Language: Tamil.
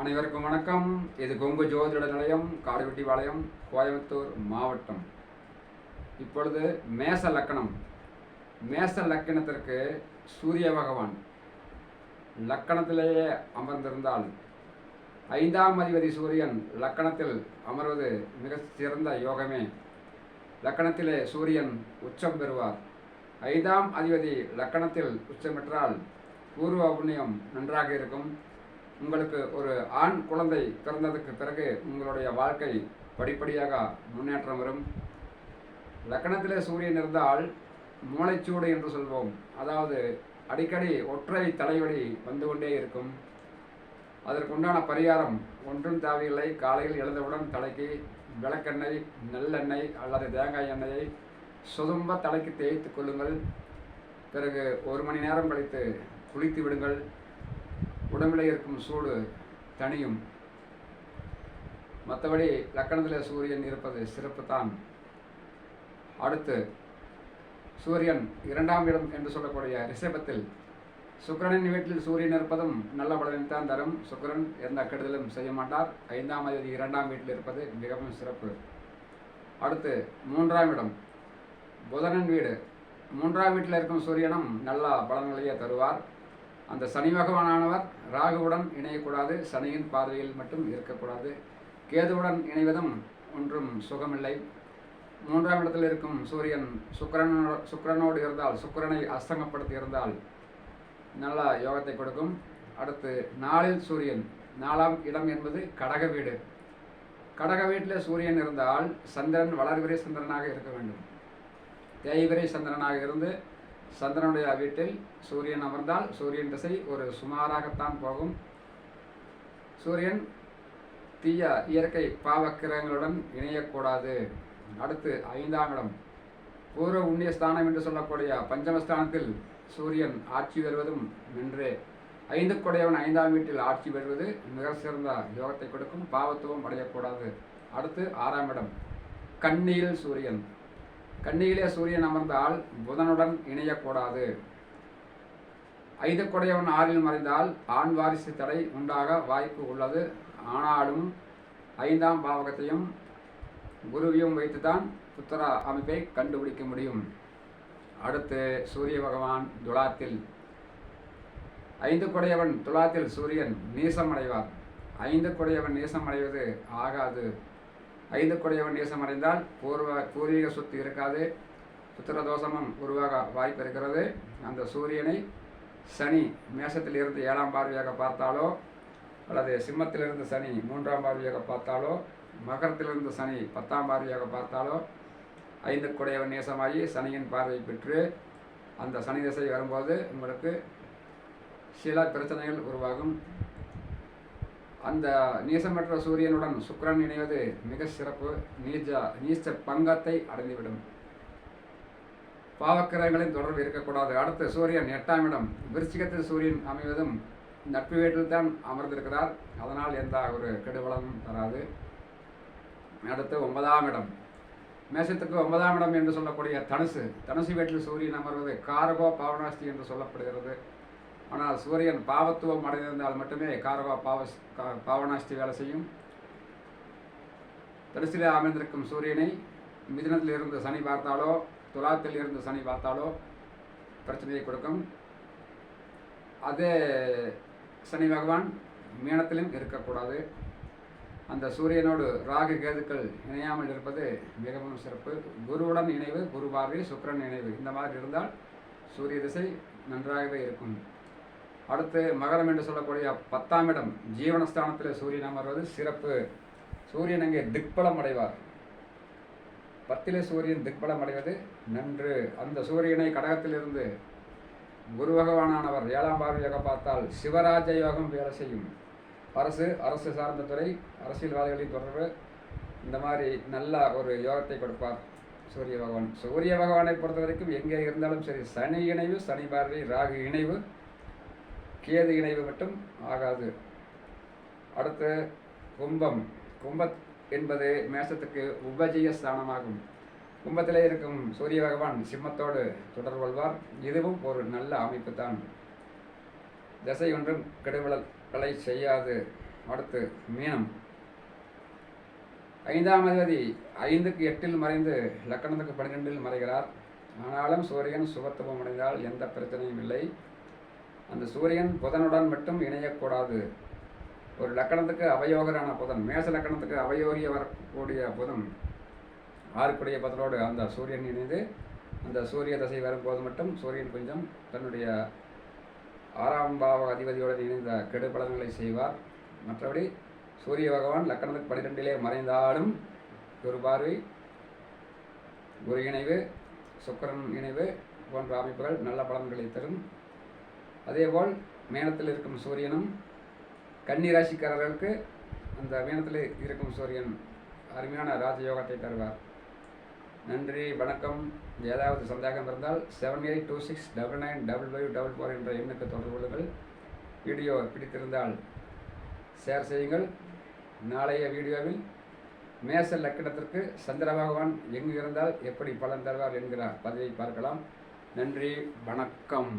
அனைவருக்கும் வணக்கம். இது கொங்கு ஜோதிட நிலையம் காடுவெட்டிபாளையம் கோயம்புத்தூர் மாவட்டம். இப்பொழுது மேச லக்கணம். மேச லக்கணத்திற்கு சூரிய பகவான் லக்கணத்திலேயே அமர்ந்திருந்தால் ஐந்தாம் அதிபதி சூரியன் லக்கணத்தில் அமர்வது மிக சிறந்த யோகமே. லக்கணத்திலே சூரியன் உச்சம் பெறுவார். ஐந்தாம் அதிபதி லக்கணத்தில் உச்சம் பெற்றால் பூர்வ புண்ணியம் நன்றாக இருக்கும். உங்களுக்கு ஒரு ஆண் குழந்தை பிறந்ததுக்கு பிறகு உங்களுடைய வாழ்க்கை படிப்படியாக முன்னேற்றம் வரும். லக்கணத்திலே சூரியன் இருந்தால் மூளைச்சூடு என்று சொல்வோம். அதாவது அடிக்கடி ஒற்றை தலைவலி வந்து கொண்டே இருக்கும். அதற்குண்டான பரிகாரம் ஒன்றும் தேவையில்லை. காலையில் எழுந்தவுடன் தலைக்கு விளக்கெண்ணெய் நல்லெண்ணெய் அல்லது தேங்காய் எண்ணெயை சுதும்ப தலைக்கு தேய்த்து கொள்ளுங்கள். பிறகு ஒரு மணி நேரம் கழித்து குளித்து விடுங்கள். உடம்பில் இருக்கும் சூடு தனியும் மற்றபடி லக்கணத்தில் சூரியன் இருப்பது சிறப்பு தான் அடுத்து சூரியன் இரண்டாம் இடம் என்று சொல்லக்கூடிய ரிஷபத்தில் சுக்கிரனின் வீட்டில் சூரியன் இருப்பதும் நல்ல பலனை தான் தரும். சுக்கிரன் எந்த கெடுதலும் செய்ய மாட்டார். ஐந்தாம் அதிபதி இரண்டாம் வீட்டில் இருப்பது மிகவும் சிறப்பு. அடுத்து மூன்றாம் இடம். புதனின் வீடு. மூன்றாம் வீட்டில் இருக்கும் சூரியனும் நல்ல பலன்களையே தருவார். அந்த சனி பகவானானவர் ராகுவுடன் இணையக்கூடாது சனியின் பார்வையில் மட்டும் இருக்கக்கூடாது. கேதுவுடன் இணைவதும் ஒன்றும் சுகமில்லை. மூன்றாம் இடத்தில் இருக்கும் சூரியன் சுக்கிரனோடு சுக்கிரனோடு இருந்தால் சுக்கரனை அஸ்தங்கப்படுத்தி இருந்தால் நல்ல யோகத்தை கொடுக்கும். அடுத்து நாளில் சூரியன் நாலாம் இடம் என்பது கடக வீடு. கடக வீட்டில் சூரியன் இருந்தால் சந்திரன் வளர்விரை சந்திரனாக இருக்க வேண்டும். தேய்விரை சந்திரனாக இருந்து சந்திரனுடைய வீட்டில் சூரியன் அமர்ந்தால் சூரியன் திசை ஒரு சுமாராகத்தான் போகும். சூரியன் தீய இயற்கை பாவக்கிரகங்களுடன் இணையக்கூடாது. அடுத்து ஐந்தாம் இடம். பூர்வ உண்ணிய ஸ்தானம் என்று சொல்லக்கூடிய பஞ்சமஸ்தானத்தில் சூரியன் ஆட்சி பெறுவதும் நின்றே. ஐந்து கொடையவன் ஐந்தாம் வீட்டில் ஆட்சி பெறுவது மிக சிறந்த யோகத்தை கொடுக்கும். பாவத்துவம் அடையக்கூடாது. அடுத்து ஆறாம் இடம். கண்ணியில் சூரியன். கண்ணியிலே சூரியன் அமர்ந்தால் புதனுடன் இணையக்கூடாது. ஐந்து கொடையவன் ஆறில் மறைந்தால் ஆண் வாரிசு தடை உண்டாக வாய்ப்பு உள்ளது. ஆனாலும் ஐந்தாம் பாவகத்தையும் குருவையும் வைத்துதான் புத்திர அமைப்பை கண்டுபிடிக்க முடியும். அடுத்து சூரிய பகவான் துலாத்தில். ஐந்து கொடையவன் துலாத்தில் சூரியன் நீசமடைவார். ஐந்து கொடையவன் நீசமடைவது ஆகாது. ஐந்து கொடையவன் நேசம் அடைந்தால் பூர்வ பூர்வீக சொத்து இருக்காது. புத்திர தோஷமும் உருவாக வாய்ப்பு இருக்கிறது. அந்த சூரியனை சனி மேசத்தில் இருந்து ஏழாம் பார்வையாக பார்த்தாலோ அல்லது சிம்மத்திலிருந்து சனி மூன்றாம் பார்வையாக பார்த்தாலோ மகரத்திலிருந்து சனி பத்தாம் பார்வையாக பார்த்தாலோ ஐந்து குடையவன் நேசமாகி சனியின் பார்வை பெற்று அந்த சனி திசை வரும்போது உங்களுக்கு சில பிரச்சனைகள் உருவாகும். அந்த நேசமற்ற சூரியனுடன் சுக்கரன் இணைவது மிக சிறப்பு. நீச்ச நீச்ச பங்கத்தை அடைந்துவிடும். பாவக்கிரகங்களின் தொடர்பு இருக்கக்கூடாது. அடுத்து சூரியன் எட்டாம் இடம். விருச்சிகத்தில் சூரியன் அமைவதும் நட்பு வீட்டில் தான் அமர்ந்திருக்கிறார். அதனால் எந்த ஒரு கெடுவளமும் தராது. அடுத்து ஒன்பதாம் இடம். மேசத்துக்கு ஒன்பதாம் இடம் என்று சொல்லக்கூடிய தனுசு. தனுசு வீட்டில் சூரியன் அமர்வது காரகோ பாவனாஸ்தி என்று சொல்லப்படுகிறது. ஆனால் சூரியன் பாவத்துவம் அடைந்திருந்தால் மட்டுமே காரவா பாவ கா- பாவனாஸ்தி வேலை செய்யும். தரிசிலே அமைந்திருக்கும் சூரியனை மிதினத்தில் இருந்து சனி பார்த்தாலோ துலாத்தில் இருந்து சனி பார்த்தாலோ பிரச்சனையை கொடுக்கும். அதே சனி பகவான் மீனத்திலும் இருக்கக்கூடாது. அந்த சூரியனோடு ராகு கேதுக்கள் இணையாமல் இருப்பது மிகவும் சிறப்பு. குருவுடன் இணைவு குரு சுக்கரன் சுக்கிரன் இணைவு இந்த மாதிரி இருந்தால் சூரிய திசை நன்றாகவே இருக்கும். அடுத்து மகரம் என்று சொல்லக்கூடிய பத்தாம் இடம் ஜீவனஸ்தானத்தில் சூரியன் அமர்வது சிறப்பு. சூரியன் அங்கே திக்பலம் அடைவார். பத்திலே சூரியன் திக்பலம் அடைவது நன்று. அந்த சூரியனை கடகத்திலிருந்து குரு பகவானானவர் ஏழாம் பார்வையாக பார்த்தால் சிவராஜ யோகம் வேலை செய்யும். அரசு அரசு சார்ந்த துறை அரசியல்வாதிகளின் தொடர்பு இந்த மாதிரி நல்ல ஒரு யோகத்தை கொடுப்பார் சூரிய பகவான். சூரிய பகவானை பொறுத்த வரைக்கும் எங்கே இருந்தாலும் சரி சனி இணைவு சனி பார்வை ராகு இணைவு கேது இணைவு மட்டும் ஆகாது. அடுத்து கும்பம். கும்பத் என்பது மேசத்துக்கு உபஜய ஸ்தானமாகும். கும்பத்திலே இருக்கும் சூரிய பகவான் சிம்மத்தோடு தொடர்பு கொள்வார். இதுவும் ஒரு நல்ல அமைப்பு தான் திசை ஒன்றும் கெடுவலை செய்யாது. அடுத்து மீனம். ஐந்தாம் அதிபதி ஐந்துக்கு எட்டில் மறைந்து லக்கணத்துக்கு பன்னிரெண்டில் மறைகிறார். ஆனாலும் சூரியன் சுபத்துவம் அடைந்தால் எந்த பிரச்சனையும் இல்லை. அந்த சூரியன் புதனுடன் மட்டும் இணையக்கூடாது. ஒரு லக்கணத்துக்கு அவயோகரான புதன் மேச லக்கணத்துக்கு அவயோகி வரக்கூடிய புதன் ஆறுக்குடைய புதனோடு அந்த சூரியன் இணைந்து அந்த சூரிய தசை வரும்போது மட்டும் சூரியன் கொஞ்சம் தன்னுடைய ஆறாம் பாவ அதிபதியுடன் இணைந்த கெடு பலன்களை செய்வார். மற்றபடி சூரிய பகவான் லக்கணத்துக்கு பன்னிரெண்டிலே மறைந்தாலும் ஒரு பார்வை ஒரு இணைவு சுக்கிரன் இணைவு போன்ற அமைப்புகள் நல்ல பலன்களை தரும். அதேபோல் மேனத்தில் இருக்கும் சூரியனும் கன்னி ராசிக்காரர்களுக்கு அந்த மேனத்தில் இருக்கும் சூரியன் அருமையான ராஜயோகத்தை தருவார். நன்றி வணக்கம். ஏதாவது சந்தேகம் இருந்தால் seven eight two six double nine double five double four என்ற எண்ணுக்கு தொடர்பு கொள்ளுங்கள். வீடியோ பிடித்திருந்தால் ஷேர் செய்யுங்கள். நாளைய வீடியோவில் மேச லக்கணத்திற்கு சந்திர பகவான் எங்கு இருந்தால் எப்படி பலன் தருவார் என்கிறார் பதிவை பார்க்கலாம். நன்றி வணக்கம்.